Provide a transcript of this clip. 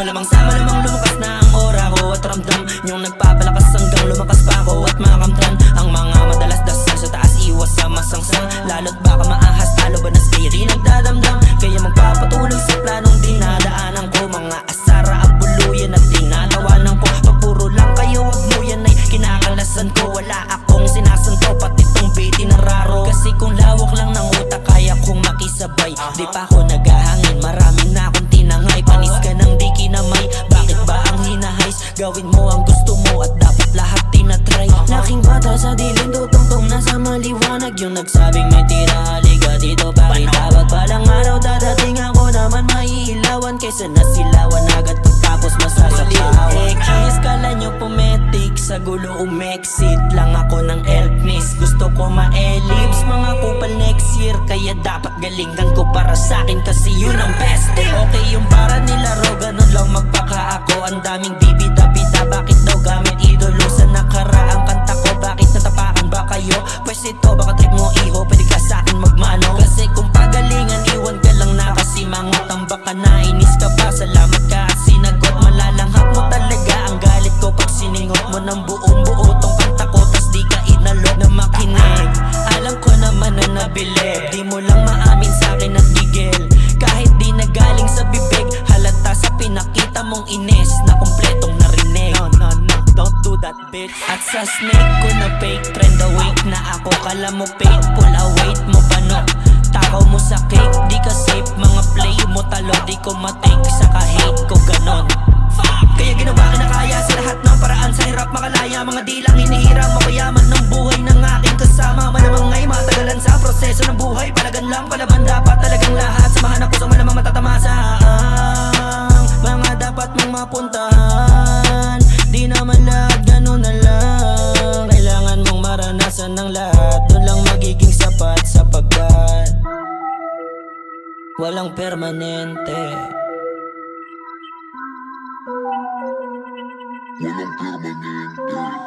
Malamang sa malamang lumakas na ang ora ko at ramdam. Yung nagpapalakas hanggang lumakas pa ako at makamtan. Ang mga madalas Gawin mo ang gusto mo at dapat lahat tinatry Laking bata sa dilim tutungtong nasa maliwanag. Yung nagsabing may tira halika dito pakitawag Balang araw dadating ako naman maiilawan Kaysa nasilawan agad pagtapos masasapawan Ekis kala nyo pumetik. Sa gulo umexit Lang ako ng elpnis. Gusto ko ma-ellipse mga kupal next year. Kaya dapat galingan ko para sa akin Kasi yun ang best. Okay yung para nila ro Ganun lang magpaka ako. Ang daming bibita-bita mong inis Na kumpletong narinig. No, no, no, don't do that bitch. At sa snake ko na fake Trend awake na ako. Kala mo fake Pull await mo pa no? Takaw mo sa cake Di ka safe. Mga play mo talo Di ko matake Sa ka-hate ko ganon. Kaya ginawa kinakaya sa lahat ng paraan. Sa hirap makalaya Mga di lang hinihiram. Mapayaman ng buhay ng aking kasama. Malamang ngay matagalan sa proseso ng buhay. Palagan lang palaban dapat mapuntahan. Di naman lahat ganun na lang. Kailangan mong maranasan ng lahat. Doon lang magiging sapat sapagkat Walang permanente. Walang permanente